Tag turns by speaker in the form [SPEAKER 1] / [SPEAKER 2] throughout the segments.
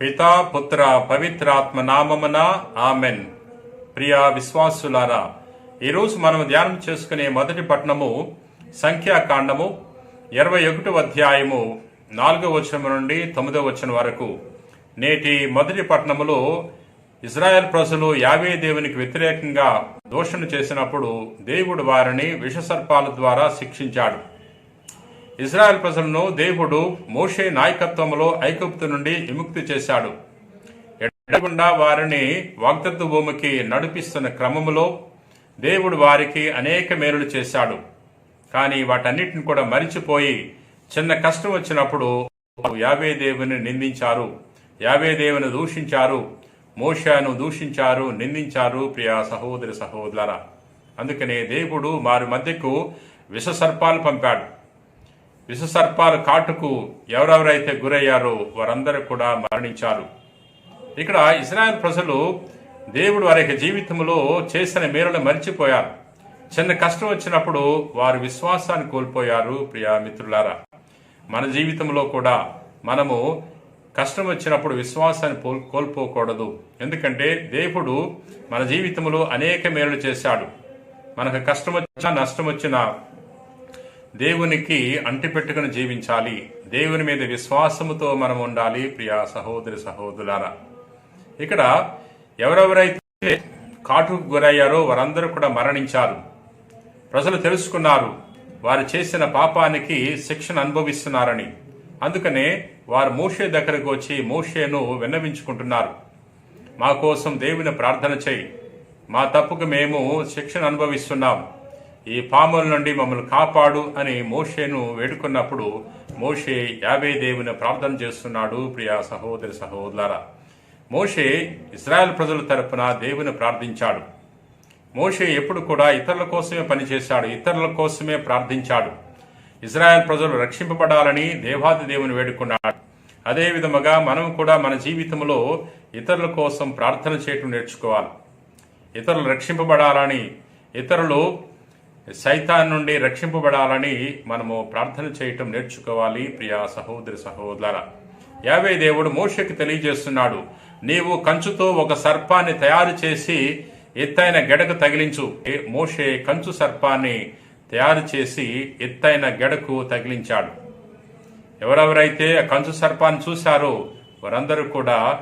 [SPEAKER 1] పితా పుత్ర పవిత్రాత్మ నామమున ఆమెన్. ప్రియా విశ్వాసులారా ఈరోజు మనం ధ్యానం చేసుకునే మొదటి పట్టణము సంఖ్యాకాండము ఇరవై ఒకటో అధ్యాయము నాలుగో వచనం నుండి తొమ్మిదో వచనం వరకు. నేటి మొదటి పట్టణములో ఇజ్రాయెల్ ప్రజలు యావే దేవునికి వ్యతిరేకంగా దోషణ చేసినప్పుడు దేవుడు వారిని విషసర్పాల ద్వారా శిక్షించాడు. ఇజ్రాయెల్ ప్రజలను దేవుడు మోషే నాయకత్వంలో ఐగుప్తు నుండి విముక్తి చేశాడు. ఎడకుండా వారిని వాగ్దత్తు భూమికి నడిపిస్తున్న క్రమములో దేవుడు వారికి అనేక మేలులు చేశాడు. కానీ వాటన్నిటిని కూడా మరిచిపోయి చిన్న కష్టం వచ్చినప్పుడు యావే దేవుని నిందించారు. యావే దేవుని దూషించారు. మోషాను దూషించారు నిందించారు ప్రియా సహోదరి సహోదర అందుకనే దేవుడు వారి మధ్యకు విషసర్పాలు పంపాడు. విషసర్పాలు కాటుకు ఎవరెవరైతే గురయ్యారో వారందరూ కూడా మరణించారు. ఇక్కడ ఇస్రాయల్ ప్రజలు దేవుడు వారి జీవితంలో చేసిన మేరలు మర్చిపోయారు. చిన్న కష్టం వచ్చినప్పుడు వారు విశ్వాసాన్ని కోల్పోయారు ప్రియా మిత్రులారా. మన జీవితంలో కూడా మనము కష్టం వచ్చినప్పుడు విశ్వాసాన్ని పోల్- కోల్పోకూడదు. ఎందుకంటే దేవుడు మన జీవితంలో అనేక మేలు చేశాడు. మనకు కష్టం వచ్చినా నష్టం వచ్చినా దేవునికి అంటిపెట్టుకుని జీవించాలి. దేవుని మీద విశ్వాసముతో మనం ఉండాలి. ప్రియా సహోదరి సహోదరులారా ఇక్కడ ఎవరెవరైతే కాటుకు గురయ్యారో వారందరూ కూడా మరణించారు. ప్రజలు తెలుసుకున్నారు వారు చేసిన పాపానికి శిక్షణ అనుభవిస్తున్నారని. అందుకనే వారు మోషే దగ్గరకు వచ్చి మోషేను విన్నవించుకుంటున్నారు. మా కోసం దేవుని ప్రార్థన చేయి. మా తప్పుకు మేము శిక్షణ అనుభవిస్తున్నాం. ఈ పాముల నుండి మమ్మల్ని కాపాడు అని మోషేను వేడుకున్నప్పుడు మోషే యాభై దేవుని ప్రార్థన చేస్తున్నాడు ప్రియా సహోదరి సహోదరా మోషే ఇస్రాయల్ ప్రజల తరపున దేవుని ప్రార్థించాడు. మోషే ఎప్పుడు కూడా ఇతరుల కోసమే పనిచేశాడు ఇతరుల కోసమే ప్రార్థించాడు. ఇజ్రాయెల్ ప్రజలు రక్షింపబడాలని దేవాది దేవుని వేడుకున్నాడు. అదే విధముగా మనం కూడా మన జీవితంలో ఇతరుల కోసం ప్రార్థన చేయటం నేర్చుకోవాలి. ఇతరులు రక్షింపబడాలని ఇతరులు సైతాన్ నుండి రక్షింపబడాలని మనము ప్రార్థన చేయటం నేర్చుకోవాలి ప్రియా సహోదరి సహోదర యావే దేవుడు మోషకి తెలియజేస్తున్నాడు నీవు కంచుతో ఒక సర్పాన్ని తయారు చేసి ఎత్తైన గెడకు తగిలించు. ఏ- మోషే కంచు సర్పాన్ని తయారు చేసి ఎత్తైన గెడకు తగిలించాడు. ఎవరెవరైతే ఆ కంచు సర్పాన్ని చూశారో వారందరూ కూడా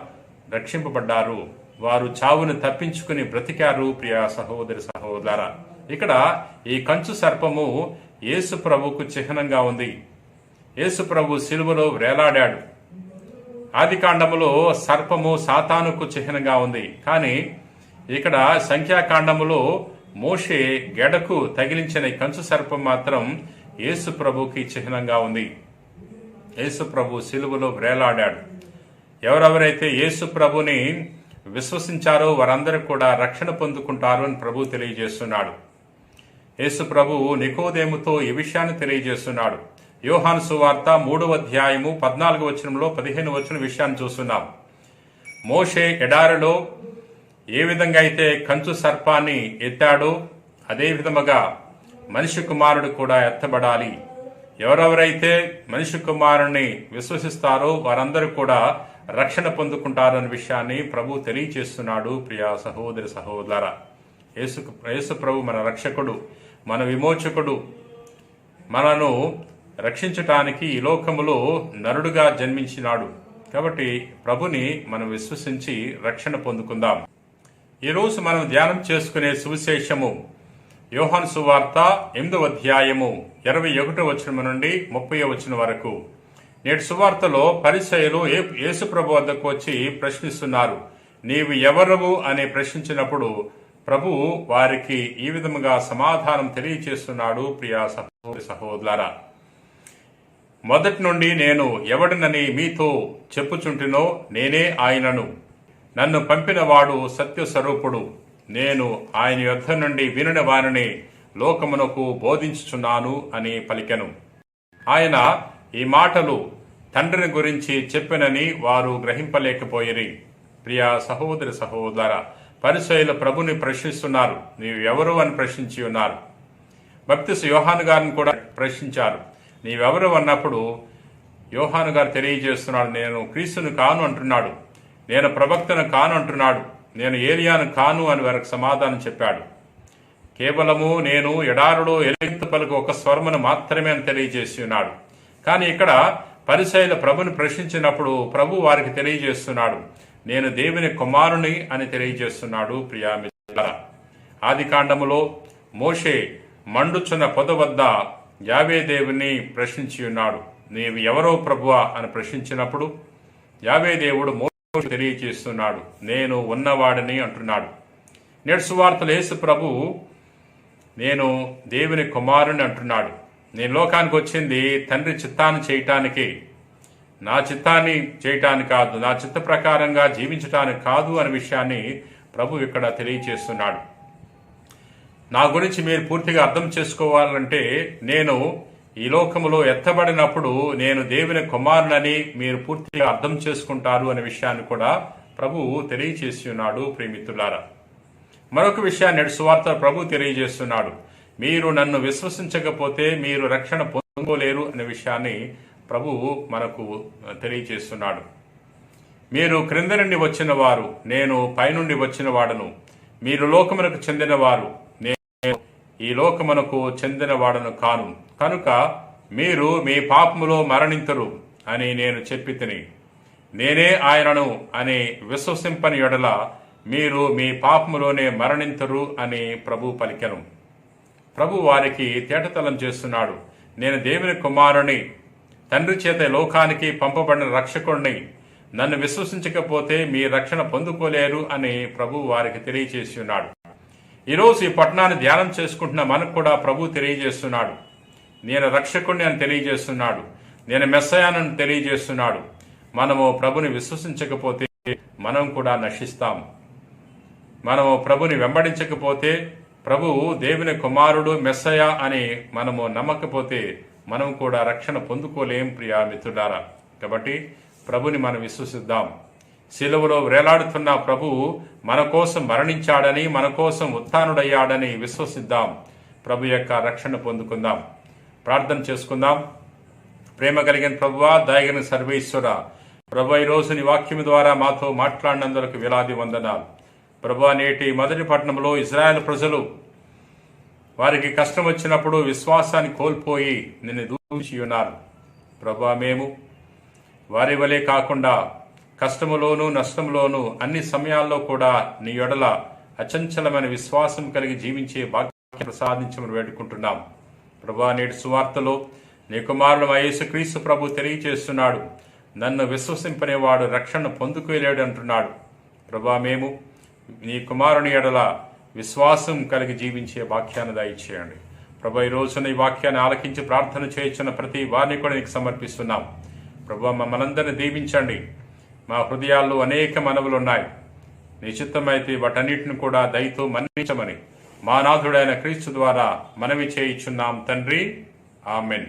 [SPEAKER 1] రక్షింపబడ్డారు. వారు చావును తప్పించుకుని బ్రతికారు ప్రియా సహోదరి సహోదర ఇక్కడ ఈ కంచు సర్పము యేసు ప్రభుకు చిహ్నంగా ఉంది. యేసు ప్రభు సిలువలో వేలాడాడు. ఆది కాండములో సర్పము సాతానుకు చిహ్నంగా ఉంది. కానీ ఇక్కడ సంఖ్యాకాండములో మోషే గెడకు తగిలించిన ఈ కంచు సర్పం మాత్రం యేసు ప్రభుకి చిహ్నంగా ఉంది. యేసు ప్రభు సిలువలో వ్రేలాడాడు ఎవరెవరైతే యేసు ప్రభుని విశ్వసించారో వారందరూ కూడా రక్షణ పొందుకుంటారు అని ప్రభు తెలియజేస్తున్నాడు. యేసు ప్రభు నికోదేముతో ఈ విషయాన్ని తెలియజేస్తున్నాడు. యోహాను సువార్త మూడవ అధ్యాయము పద్నాలుగు వచనంలో పదిహేను వచన విషయాన్ని చూస్తున్నాం. మోషే ఎడారిలో ఏ విధంగా అయితే కంచు సర్పాన్ని ఎత్తాడో అదే విధముగా మనిషి కుమారుడు కూడా ఎత్తబడాలి. ఎవరెవరైతే మనిషి కుమారుని విశ్వసిస్తారో వారందరూ కూడా రక్షణ పొందుకుంటారన్న విషయాన్ని ప్రభు తెలియచేస్తున్నాడు ప్రియా సహోదరి సహోదర యేసు యేసు ప్రభు మన రక్షకుడు. మన విమోచకుడు. మనను రక్షించటానికి ఈ లోకములో నరుడుగా జన్మించినాడు. కాబట్టి ప్రభుని మనం విశ్వసించి రక్షణ పొందుకుందాం. ఈరోజు మనం ధ్యానం చేసుకునే సువిశేషము యోహాన్ సువార్త ఎనిమిదవ అధ్యాయము ఇరవై ఒకటో వచనం నుండి ముప్పై వచనం వరకు. నేటి సువార్తలో పరిచయలు యేసుప్రభు వద్దకు వచ్చి ప్రశ్నిస్తున్నారు. నీవు ఎవరవు? అని ప్రశ్నించినప్పుడు ప్రభు వారికి ఈ విధముగా సమాధానం తెలియచేస్తున్నాడు ప్రియా సహోదరి సహోదరా మొదటి నుండి నేను ఎవడినని మీతో చెప్పుచుంటినో నేనే ఆయనను. నన్ను పంపినవాడు సత్యస్వరూపుడు. నేను ఆయన యుద్ధ నుండి వినని వారిని లోకమునకు బోధించుచున్నాను అని పలికెను. ఆయన ఈ మాటలు తండ్రిని గురించి చెప్పినని వారు గ్రహింపలేకపోయిరి. ప్రియా సహోదరి సహోదర పరిసయులు ప్రభుని ప్రశ్నిస్తున్నారు. నీవు ఎవరు అని ప్రశ్నించి ఉన్నారు. భక్తి యోహాను గారిని కూడా ప్రశ్నించారు. నీవెవరు అన్నప్పుడు యోహాను గారు తెలియజేస్తున్నాడు నేను క్రీస్తుని కాను అంటున్నాడు. నేను ప్రవక్తను కాను అంటున్నాడు. నేను ఏలియాను కాను అని వారికి సమాధానం చెప్పాడు. కేవలము నేను ఎడారులో ఎలుగెత్తు పలుకు ఒక స్వర్మను మాత్రమే అని తెలియజేసి ఉన్నాడు. కానీ ఇక్కడ పరిశైల ప్రభుని ప్రశ్నించినప్పుడు ప్రభు వారికి తెలియజేస్తున్నాడు నేను దేవుని కుమారుని అని తెలియజేస్తున్నాడు ప్రియామిత్ర ఆది కాండములో మోషే మండుచున్న పొద వద్ద యావే దేవుని ప్రశ్నించి ఉన్నాడు. నీవు ఎవరో ప్రభువా? అని ప్రశ్నించినప్పుడు యావే దేవుడు మోషే తెలియజేస్తున్నాడు నేను ఉన్నవాడిని అంటున్నాడు. నేడు సువార్తలు యేసు ప్రభు నేను దేవుని కుమారుని అంటున్నాడు. నేను లోకానికి వచ్చింది తండ్రి చిత్తాన్ని చేయటానికి. నా చిత్తాన్ని చేయటానికి కాదు నా చిత్త ప్రకారంగా జీవించటానికి కాదు అనే విషయాన్ని ప్రభు ఇక్కడ తెలియచేస్తున్నాడు. నా గురించి మీరు పూర్తిగా అర్థం చేసుకోవాలంటే నేను ఈ లోకములో ఎత్తబడినప్పుడు నేను దేవుని కుమారునని మీరు పూర్తిగా అర్థం చేసుకుంటారు అనే విషయాన్ని కూడా ప్రభు తెలియచేసి ఉన్నాడు ప్రేమితులారా మరొక విషయాన్ని నేడు సువార్త ప్రభు తెలియజేస్తున్నాడు. మీరు నన్ను విశ్వసించకపోతే మీరు రక్షణ పొందుకోలేరు అనే విషయాన్ని ప్రభు మనకు తెలియజేస్తున్నాడు మీరు క్రింద నుండి వచ్చిన వారు నేను పైనుండి వచ్చిన వాడను మీరు లోకమునకు చెందినవారు నేను ఈ లోకమునకు చెందిన వాడను కాను. కనుక మీరు మీ పాపములో మరణింతరు అని నేను చెప్పి తిని నేనే ఆయనను అని విశ్వసింపని ఎడల మీరు మీ పాపములోనే మరణింతరు అని ప్రభు పలికెను. ప్రభు వారికి తేటతలం చేస్తున్నాడు. నేను దేవుని కుమారుని తండ్రి చేత లోకానికి పంపబడిన రక్షకుణ్ణి. నన్ను విశ్వసించకపోతే మీ రక్షణ పొందుకోలేరు అని ప్రభు వారికి తెలియచేసి ఉన్నాడు. ఈరోజు ఈ పట్టణాన్ని ధ్యానం చేసుకుంటున్న మనకు కూడా ప్రభు తెలియజేస్తున్నాడు. నేను రక్షకుణ్ణి అని తెలియజేస్తున్నాడు. నేను మెస్సయానని తెలియజేస్తున్నాడు. మనము ప్రభుని విశ్వసించకపోతే మనం కూడా నశిస్తాం. మనము ప్రభుని వెంబడించకపోతే ప్రభువు దేవుని కుమారుడు మెస్సయ అని మనము నమ్మకపోతే మనం కూడా రక్షణ పొందుకోలేం ప్రియా మిత్రులారా. కాబట్టి ప్రభుని మనం విశ్వసిద్దాం. శిలువలో వేలాడుతున్న ప్రభువు మన కోసం మరణించాడని మన కోసం ఉత్థానుడయ్యాడని విశ్వసిద్దాం. ప్రభు యొక్క రక్షణ పొందుకుందాం. ప్రార్థన చేసుకుందాం. ప్రేమ కలిగిన ప్రభువా దయగిన సర్వేశ్వర ప్రభు ఈ రోజు నీ వాక్యం ద్వారా మాతో మాట్లాడినందుకు వేలాది వందనాలు. ప్రభా నేటి మొదటి పట్టణంలో ఇజ్రాయెల్ ప్రజలు వారికి కష్టం వచ్చినప్పుడు విశ్వాసాన్ని కోల్పోయి నిన్ను దూషి ఉన్నారు. ప్రభా మేము వారి వలె కాకుండా కష్టములోను నష్టములోను అన్ని సమయాల్లో కూడా నీ యొడల అచంచలమైన విశ్వాసం కలిగి జీవించే భాగ్యం ప్రసాదించమని వేడుకుంటున్నాం. ప్రభా నేటి సువార్తలో నీ కుమారుడు యేసుక్రీస్తు ప్రభు తెలియచేస్తున్నాడు నన్ను విశ్వసింపనేవాడు రక్షణ పొందుకోలేడు అంటున్నాడు. ప్రభా మేము నీ కుమారుని ఎడల విశ్వాసం కలిగి జీవించే వాక్యాన్ని దయచేయండి. ప్రభు ఈ రోజున ఈ వాక్యాన్ని ఆలకించి ప్రార్థన చేయించిన ప్రతి వారిని కూడా నీకు సమర్పిస్తున్నాం. ప్రభు మమ్మల్ందరినీ దీవించండి. మా హృదయాల్లో అనేక మనవులు ఉన్నాయి. నిశ్చితమైతే వాటన్నిటిని కూడా దయతో మన్నించమని మా నాథుడైన క్రీస్తు ద్వారా మనవి చేయించున్నాం తండ్రి. ఆమెన్.